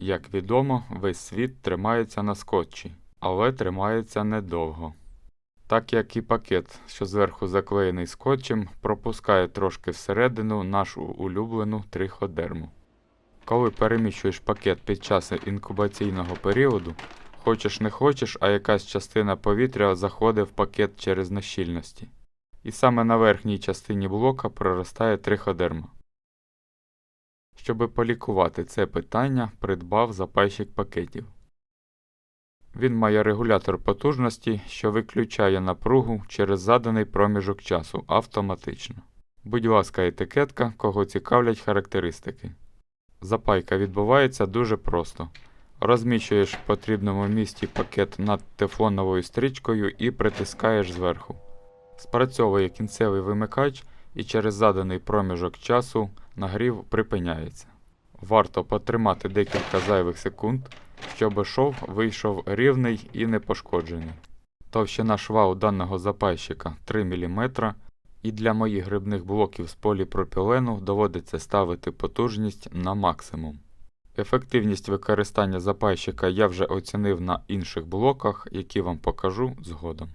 Як відомо, весь світ тримається на скотчі, але тримається недовго. Так як і пакет, що зверху заклеєний скотчем, пропускає трошки всередину нашу улюблену триходерму. Коли переміщуєш пакет під час інкубаційного періоду, хочеш не хочеш, а якась частина повітря заходить в пакет через нещільності. І саме на верхній частині блока проростає триходерма. Щоби полікувати це питання, придбав запайщик пакетів. Він має регулятор потужності, що виключає напругу через заданий проміжок часу автоматично. Будь ласка, етикетка, кого цікавлять характеристики. Запайка відбувається дуже просто. Розміщуєш в потрібному місці пакет над тефлоновою стрічкою і притискаєш зверху. Спрацьовує кінцевий вимикач і через заданий проміжок часу нагрів припиняється. Варто потримати декілька зайвих секунд, щоб шов вийшов рівний і непошкоджений. Товщина шва у даного запайщика 3 мм, і для моїх грибних блоків з поліпропілену доводиться ставити потужність на максимум. Ефективність використання запайщика я вже оцінив на інших блоках, які вам покажу згодом.